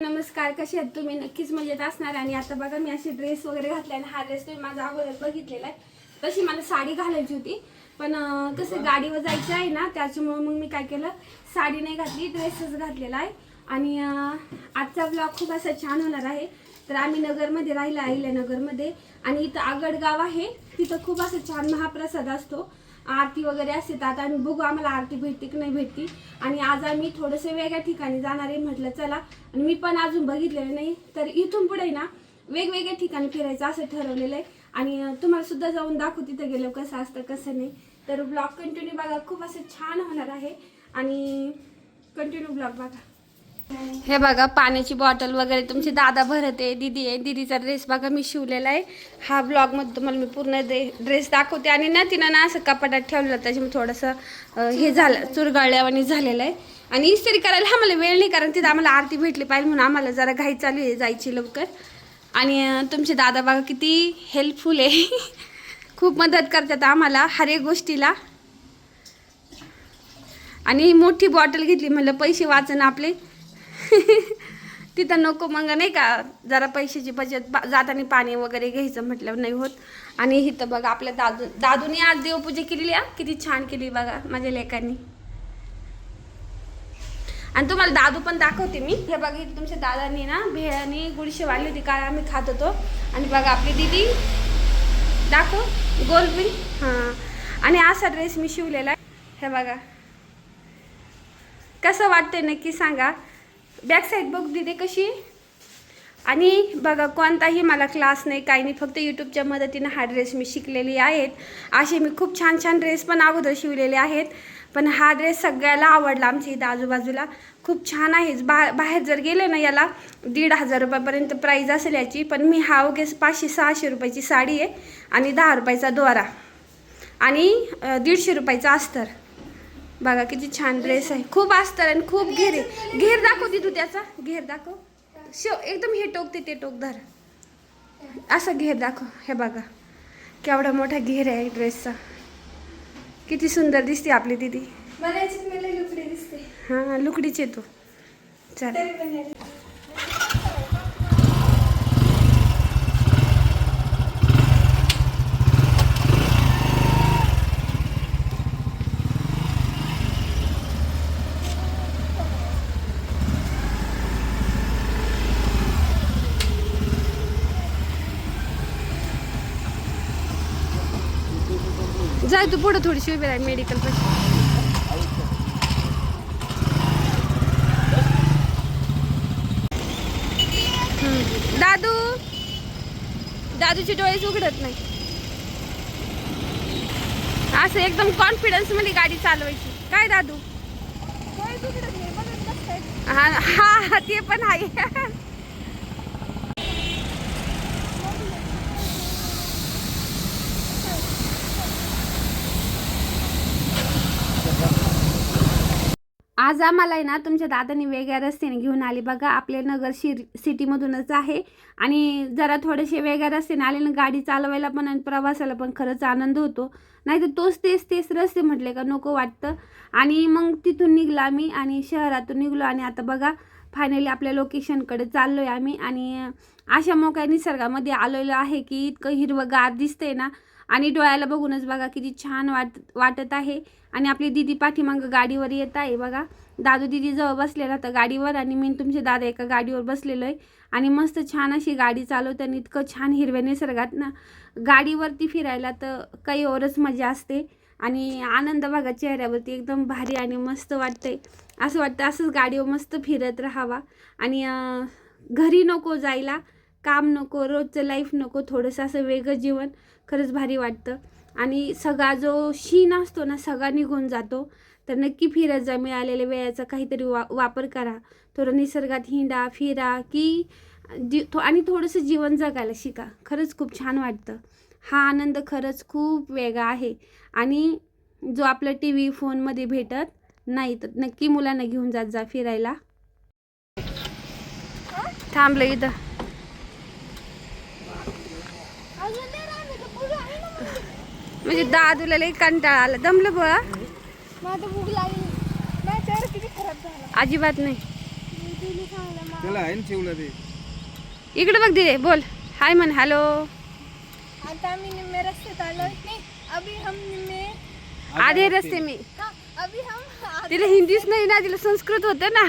नमस्कार कसे आहेत तुम्ही? नक्कीच मजेत असणार आणि आता बघा मी असे ड्रेस वगैरे घातले आणि हा ड्रेस तुम्ही माझा अगोदर बघितलेला आहे. तशी मला साडी घालायची होती. पण कसं गाडीवर जायचं आहे ना त्याच्यामुळे मग मी काय केलं साडी नाही घातली ड्रेसच घातलेला आहे. आणि आजचा ब्लॉग खूप असा छान होणार आहे. तर आम्ही नगरमध्ये राहिला आहे नगरमध्ये आणि इथं आगडगाव आहे. तिथं खूप असं छान महाप्रसाद असतो. आरती वगैरे असते तर आता आम्ही बघू आम्हाला आरती भेटते की नाही भेटती. आणि आज आम्ही थोडंसं वेगळ्या ठिकाणी जाणार आहे म्हटलं चला. आणि मी पण अजून बघितलेलं नाही तर इथून पुढे ना वेगवेगळ्या ठिकाणी फिरायचं असं ठरवलेलं आहे. आणि तुम्हाला सुद्धा जाऊन दाखवू तिथं गेलो कसं असतं कसं नाही. तर ब्लॉग कंटिन्यू बघा खूप असं छान होणार आहे. आणि कंटिन्यू ब्लॉग बघा. हे बघा पाण्याची बॉटल वगैरे तुमचे दादा भरत आहे दिदी आहे. दिदीचा ड्रेस बघा मी शिवलेला आहे. हा ब्लॉगमध्ये तुम्हाला मी पूर्ण ड्रेस दाखवते. आणि ना तिनं ना असं कपाटात ठेवलेलं त्याच्यामुळे थोडंसं हे झालं चुरगाळल्यावानी झालेलं आहे. आणि इस्त्री करायला आम्हाला वेळ नाही कारण तिथं आम्हाला आरती भेटली पाहिजे म्हणून आम्हाला जरा घाई चालू आहे जायची लवकर. आणि तुमचे दादा बघा किती हेल्पफुल आहे. खूप मदत करतात आम्हाला हर एक गोष्टीला. आणि मोठी बॉटल घेतली म्हणलं पैसे वाचन आपले. तिथं नको मग नाही का? जरा पैशाची बचत जाताना पाणी वगैरे घ्यायचं म्हटलं नाही होत. आणि इथं बघा आपल्या दादू दादूने आज देवपूजा केलेली आहे किती छान केली बघा माझ्या लेकांनी आणि तुम्हाला दादू पण दाखवते मी. हे बघा तुमच्या दादांनी ना भेळ आणि गुडशे वाढली होती काल आम्ही खात होतो. आणि बघा आपली दिदी दाखव गोलबिल हां. आणि असा ड्रेस मी शिवलेला आहे. हे बघा. कसं वाटतंय नक्की सांगा. बॅक साईड बघ दिदे कशी. आणि बघा कोणताही मला क्लास नाही काही नाही फक्त यूट्यूबच्या मदतीनं हा ड्रेस मी शिकलेली आहेत. असे मी खूप छान छान ड्रेस पण अगोदर शिवलेले आहेत. पण हा ड्रेस सगळ्याला आवडला आमच्या इथं आजूबाजूला. खूप छान आहे. बा बाहेर जर गेले ना याला दीड हजार रुपयापर्यंत प्राईज असेल याची. पण मी हा ओके पाचशे सहाशे रुपयाची साडी आहे आणि दहा रुपयाचा दोरा. आणि दीडशे रुपयाचा अस्तर. बघा किती छान ड्रेस आहे. खूप अस्तर आणि खूप घेर आहे. घेर दाखव तू त्याचा. घेर दाखव. शो एकदम हे टोकते ते टोक धर. असं घेर दाखव. हे बघा. केवढा मोठा घेर आहे ड्रेसचा किती सुंदर दिसते आपली दिदी. मला लुकडी दिसते. हां लुकडीच येतो चल. जाय तू पुढं थोडीशी उभी राह मेडिकल पाशी. दादू? दादूचे डोळेच उघडत नाही असं एकदम कॉन्फिडन्समध्ये गाडी चालवायची. काय दादू? हा हा, ते पण आहे. आज आम्हाला आहे ना तुमच्या दादानी वेगळ्या रस्त्याने घेऊन आले बघा. आपले नगर शिर सिटीमधूनच आहे. आणि जरा थोडेसे वेगळ्या रस्त्याने आले ना गाडी चालवायला पण आणि प्रवासाला पण खरंच आनंद होतो. नाही तर तोच तेच तेच रस्ते म्हटले का नको वाटतं. आणि मग तिथून निघलो आम्ही आणि शहरातून निघलो आणि आता बघा फायनली आपल्या लोकेशनकडे चाललो आहे आम्ही. आणि अशा मोकळ्या निसर्गामध्ये आलेलो आहे की इतकं हिरवंगार दिसतंय ना. आणि डोळ्याला बघूनच बघा किती छान वाट वाटत आहे. आणि आपली दिदी पाठीमागं गाडीवर येत आहे बघा. दादू दिदी जवळ बसलेला होता गाडीवर आणि मी तुमचे दादा एका गाडीवर बसलेलो आहे. आणि मस्त छान अशी गाडी चालवताना इतकं छान हिरव्या निसर्गात ना गाडीवरती फिरायला तर काही ओरच मजा असते. आणि आनंद बघा चेहऱ्यावरती एकदम भारी आणि मस्त वाटतंय. असं वाटतं असंच गाडीवर मस्त फिरत राहावा. आणि घरी नको जायला. काम नको रोजचं लाईफ नको थोडंसं असं वेगळं जीवन खरंच भारी वाटतं. आणि सगळा जो शीन असतो ना सगळा निघून जातो. तर नक्की फिरत जा मिळालेल्या वेळाचा काहीतरी वा वापर करा. थोडं निसर्गात हिंडा फिरा की जी थो आणि थोडंसं जीवन जगायला शिका. खरंच खूप छान वाटतं. हा आनंद खरंच खूप वेगळा आहे. आणि जो आपला टी व्ही फोनमध्ये भेटत नाही तर नक्की मुलांना घेऊन जात जा फिरायला. थांबलं इथं. म्हणजे दादूला लई कंटाळा आला. दमलं तर झाला. अजिबात नाही. त्याला आहे ना ते. इकडे बघ दिदे बोल. हाय म्हण हॅलो. आता आम्ही निम्मे रस्त्यात आलो नाही अभी हम निम्मे आधे रस्ते में. हाँ अभी हम तिला हिंदीच नाही ना तिला संस्कृत होतं ना.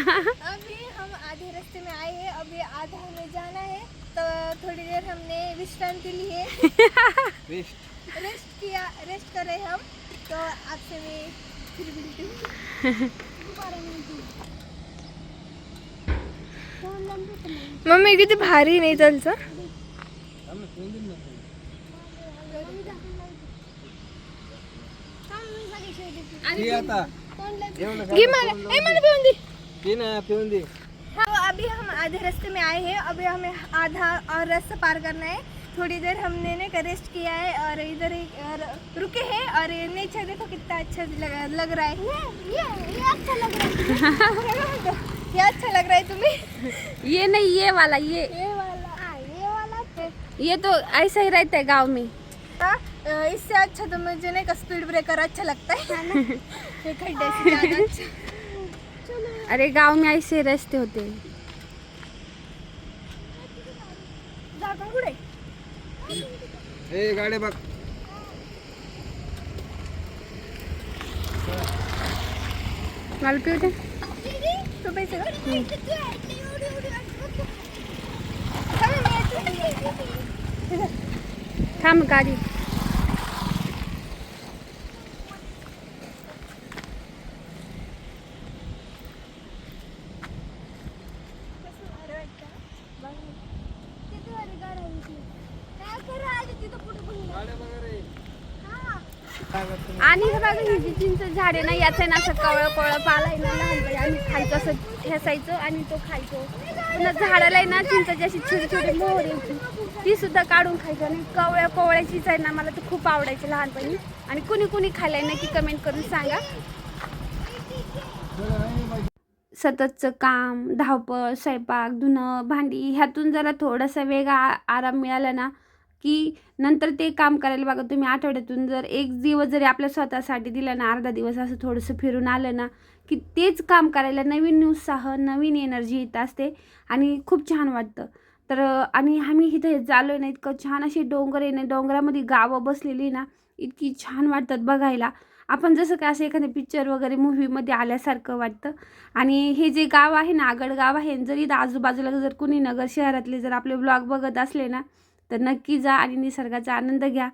अभी हम आधे रास्ते में आए हैं अभी आधा हमें जाना है तो थोड़ी देर हमने विश्रांति ली है. रेस्ट किया रेस्ट कर रहे हम। तो आपसे मैं फिर मिलती हूँ। मम्मी किती भारी नाही त्यांचं हाँ अभी हम आधे रास्ते में आए हैं। अभी हमें आधा और रास्ता पार करना है। थोड़ी देर हमने ने रेस्ट किया है और इधर एक और रुके हैं और नेचर देखो कितना अच्छा लग, लग रहा है। ये ये ये अच्छा लग रहा है ये अच्छा लग रहा है तुम्हें। ये नहीं ये वाला ये। ये वाला हाँ ये वाला अच्छा। ये तो ऐसा ही रहता है गाँव में। हाँ, इससे अच्छा तो मुझे का स्पीड ब्रेकर अच्छा लगता है। अच्छा। अरे गाँव में ऐसे रास्ते होते हैं। हे गाडी बघ. मला पिऊ तो पैसे थांब गाडी. आणि हे बघा ही जी चिंच झाडे ना याचं आहे ना असं कवळं कवळं पाला आहे ना लहानपणी आम्ही असं ठेसायचं आणि तो खायचो. पुन्हा झाडाला आहे ना चिंचाची अशी छोटी छोटी मोहर. यायची ती सुद्धा काढून खायचं. आणि कवळ्या कोवळ्याचीच आहे ना मला तर खूप आवडायची लहानपणी आणि कुणी कुणी खाल्लंय नक्की कमेंट करून सांगा. सततचं काम धावपळ स्वयंपाक धुणं भांडी ह्यातून जरा थोडासा वेगळा आराम मिळाला ना की नंतर ते काम करायला बघा तुम्ही आठवड्यातून जर एक दिवस जरी आपल्या स्वतःसाठी दिला ना अर्धा दिवस असं थोडंसं फिरून आलं ना की तेच काम करायला नवीन उत्साह नवीन एनर्जी येत असते आणि खूप छान वाटतं. तर आणि आम्ही इथं हे आहे ना इतकं छान असे डोंगर आहे ना डोंगरामध्ये गावं बसलेली ना इतकी छान वाटतात बघायला. आपण जसं काय असं एखाद्या पिक्चर वगैरे मूव्हीमध्ये आल्यासारखं वाटतं. आणि हे जे गाव आहे ना आगड गाव आहे जरी इथं आजूबाजूला जर कुणी नगर शहरातले जर आपले ब्लॉग बघत असले ना तर नक्की जा आणि निसर्गाचा आनंद घ्या.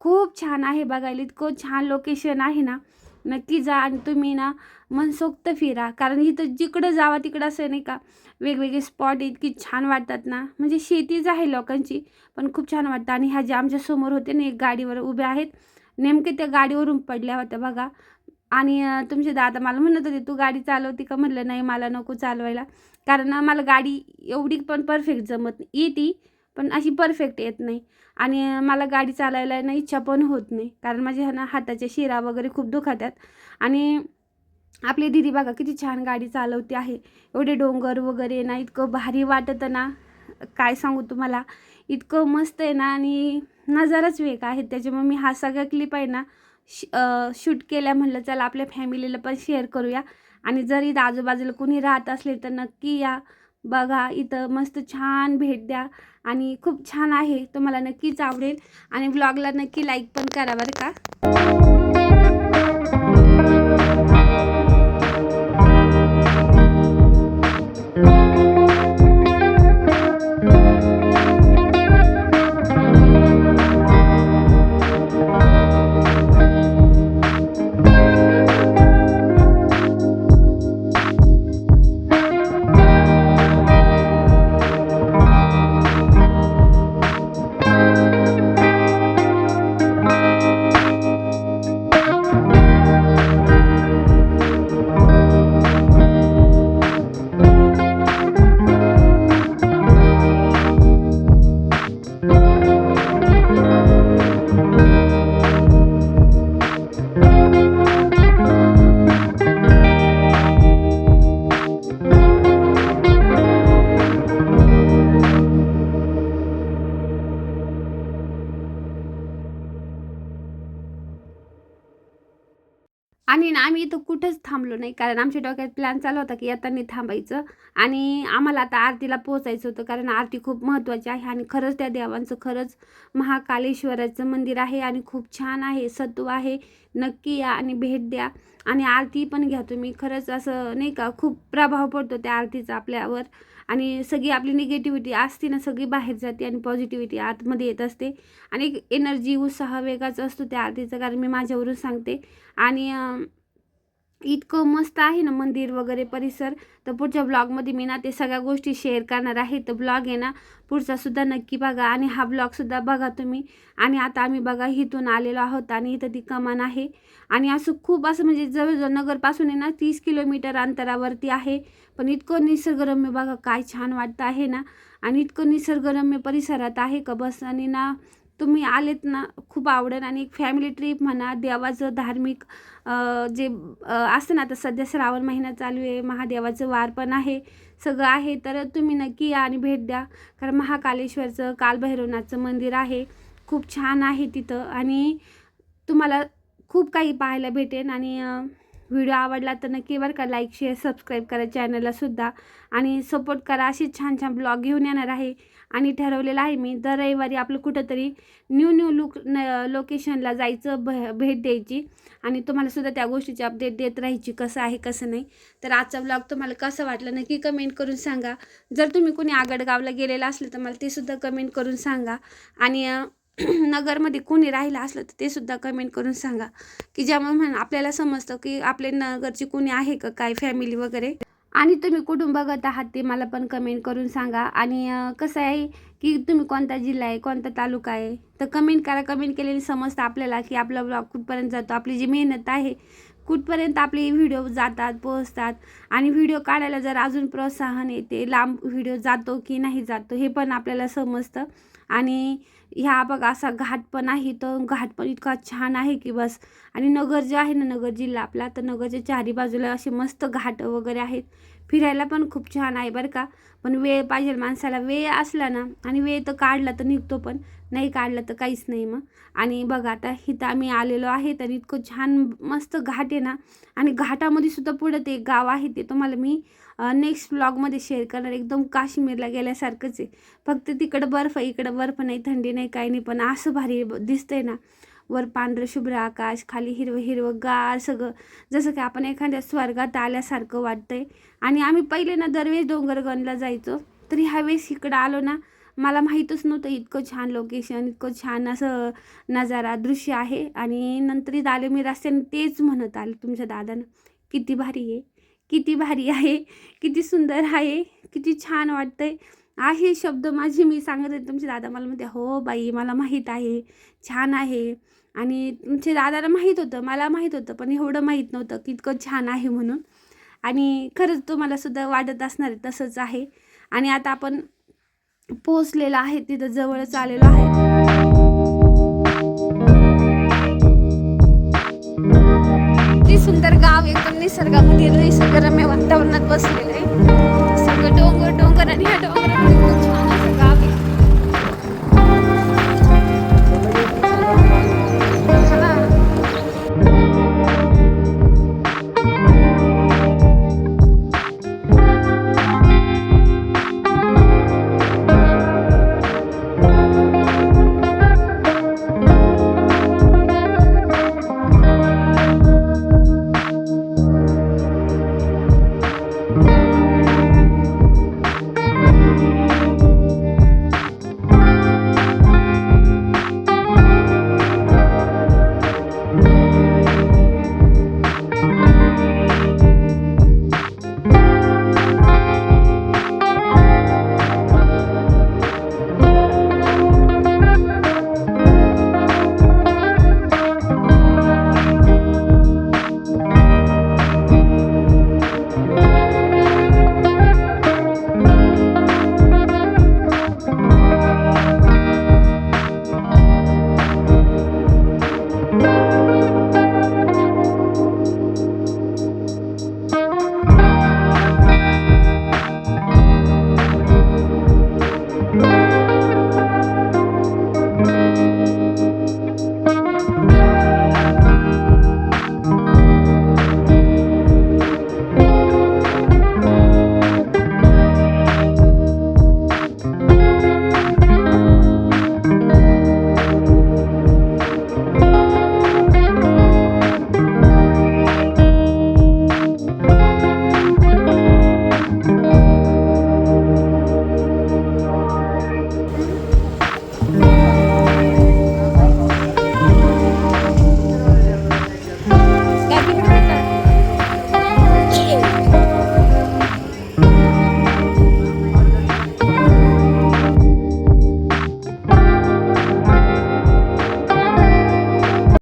खूप छान आहे बघायला इतकं छान लोकेशन आहे ना. नक्की जा आणि तुम्ही ना मनसोक्त फिरा. कारण इथं जिकडं जावा तिकडं असं नाही का वेगवेगळे स्पॉट इतकी छान वाटतात ना. म्हणजे शेतीच आहे लोकांची पण खूप छान वाटतं. आणि ह्या ज्या आमच्यासमोर होते ना एक गाडीवर उभे आहेत. नेमके त्या गाडीवरून पडल्या होत्या बघा. आणि तुमचे दादा मला म्हणत होते तू गाडी चालवते का? म्हटलं नाही मला नको चालवायला. कारण मला गाडी एवढी पण परफेक्ट जमत येते. पण अशी परफेक्ट येत नाही. आणि मला गाडी चालायला ना इच्छा पण होत नाही. कारण माझ्या ना हाताच्या शिरा वगैरे खूप दुखातात आणि आपली दिदी बघा किती छान गाडी चालवते आहे. एवढे डोंगर वगैरे ना इतकं भारी वाटतं ना. काय सांगू तुम्हाला? इतकं मस्त आहे ना आणि नजाराच वेग आहे. त्याच्यामुळे मी हा सगळ्या क्लिप आहे ना शूट केल्या म्हणलं चला आपल्या फॅमिलीला पण शेअर करूया. आणि जरी आजूबाजूला कुणी राहत असले तर नक्की या. बघा इथं मस्त छान भेट द्या आणि खूप छान आहे. तुम्हाला नक्कीच आवडेल आणि ब्लॉगला नक्की लाईक पण करा बरं का. आणि ना आम्ही इथं कुठंच थांबलो नाही. कारण आमच्या डोक्यात प्लॅन चालू होता की येताना थांबायचं. आणि आम्हाला आता आरतीला पोचायचं होतं कारण आरती खूप महत्त्वाची आहे. आणि खरंच त्या देवांचं खरंच महाकालेश्वराचं मंदिर आहे आणि खूप छान आहे सत्व आहे. नक्की या आणि भेट द्या. आणि आरती पण घ्या तुम्ही. खरंच असं नाही का खूप प्रभाव पडतो त्या आरतीचा आपल्यावर. आणि सगळी आपली निगेटिव्हिटी असते ना सगळी बाहेर जाते आणि पॉझिटिव्हिटी आतमध्ये येत असते. आणि एक एनर्जी उत्साह वेगळाच असतो त्या आरतीचा कारण मी माझ्यावरून सांगते. आणि इतकं मस्त आहे ना मंदिर वगैरे परिसर. तर पुढच्या ब्लॉगमध्ये मी ना ते सगळ्या गोष्टी शेअर करणार आहे. तर ब्लॉग आहे ना पुढचासुद्धा नक्की बघा. आणि हा ब्लॉगसुद्धा बघा तुम्ही. आणि आता आम्ही बघा इथून आलेलो आहोत आणि इथं ती कमान आहे. आणि असं खूप असं म्हणजे जवळजवळ नगरपासून आहे ना तीस किलोमीटर अंतरावरती आहे. पण इतकं निसर्गरम्य बघा काय छान वाटतं आहे ना. आणि इतकं निसर्गरम्य परिसरात आहे का बस. आणि ना तुम्ही आलेत ना खूप आवडेल आणि एक फॅमिली ट्रिप म्हणा देवाचं धार्मिक जे असतं ना आता सध्या श्रावण महिना चालू आहे महादेवाचं वार पण आहे सगळं आहे तर तुम्ही नक्की या आणि भेट द्या. कारण महाकालेश्वरचं कालभैरवनाथचं मंदिर आहे खूप छान आहे तिथं. आणि तुम्हाला खूप काही पाहायला भेटेल आणि व्हिडिओ आवडला तर नक्की बरं का लाईक शेअर सबस्क्राईब करा चॅनललासुद्धा आणि सपोर्ट करा असेच छान छान ब्लॉग घेऊन येणार आहे. आणि ठरवलेलं आहे मी दर रविवारी आपलं कुठंतरी न्यू न्यू लुक न लोकेशनला जायचं भ भेट द्यायची. आणि तुम्हालासुद्धा त्या गोष्टीची अपडेट देत राहायची कसं आहे कसं नाही. तर आजचा ब्लॉग तुम्हाला कसं वाटलं नक्की कमेंट करून सांगा. जर तुम्ही कोणी आगडगावला गेलेलं असलं तर मला ते सुद्धा कमेंट करून सांगा. आणि नगरमध्ये कोणी राहिलं असलं तर ते सुद्धा कमेंट करून सांगा. की ज्यामुळे म्हण आपल्याला समजतं की आपले नगरची कोणी आहे का काय फॅमिली वगैरे? आणि तुम्ही कुठून बघत आहात ते मला पण कमेंट करून सांगा. आणि कसं आहे की तुम्ही कोणता जिल्हा आहे कोणता तालुका आहे? तर कमेंट करा. कमेंट केलेली समजतं आपल्याला की आपला ब्लॉग कुठपर्यंत जातो. आपली जी मेहनत आहे कुठपर्यंत आपले व्हिडिओ जातात पोहोचतात. आणि व्हिडिओ काढायला जर अजून प्रोत्साहन येते लांब व्हिडिओ जातो की नाही जातो हे पण आपल्याला समजतं. आणि ह्या बघा असा घाट पण आहे तर घाट पण इतका छान आहे की बस. आणि नगर जे आहे ना नगर जिल्हा आपला तर नगरच्या चारी बाजूला असे मस्त घाट वगैरे आहेत. फिरायला पण खूप छान आहे बरं का. पण वेळ पाहिजे माणसाला वेळ असला ना आणि वेळ तर काढला तर निघतो पण नाही काढला तर काहीच नाही मग. आणि बघा आता इथं आम्ही आलेलो आहे तर इतकं छान मस्त घाट आहे ना. आणि घाटामध्ये सुद्धा पुढं ते गाव आहे ते तुम्हाला मी नेक्स्ट ब्लॉगमध्ये शेअर करणार. एकदम काश्मीरला गेल्यासारखंच आहे. फक्त तिकडं बर्फ इकडं बर्फ नाही थंडी नाही काही नाही. पण असं भारी दिसतंय ना. वर पांढरं शुभ्र आकाश खाली हिरवं हिरवं गार सगळं. जसं की आपण एखाद्या स्वर्गात आल्यासारखं वाटतंय. आणि आम्ही पहिले ना दरवेळेस डोंगरगणला जायचो. तरी ह्यावेळेस इकडं आलो ना मला माहीतच नव्हतं इतकं छान लोकेशन इतकं छान असं नजारा दृश्य आहे. आणि नंतर आले मी रस्त्याने तेच म्हणत आले तुमच्या दादानं किती भारी आहे. किती भारी आहे किती सुंदर आहे किती छान वाटतंय. आहे शब्द माझे मी सांगत आहे तुमचे दादा मला म्हणते हो बाई मला माहीत आहे छान आहे. आणि तुमचे दादाला माहीत होतं मला माहीत होतं पण एवढं माहीत नव्हतं की इतकं छान आहे म्हणून. आणि खरंच तुम्हाला सुद्धा वाटत असणार आहे तसंच आहे. आणि आता आपण पोहोचलेलं आहे तिथं जवळच आलेलो आहे. सुंदर आव एकदम निसर्गामध्ये निसर्गरम्य वातावरणात बसलेलं आहे सगळं डोंगर डोंगर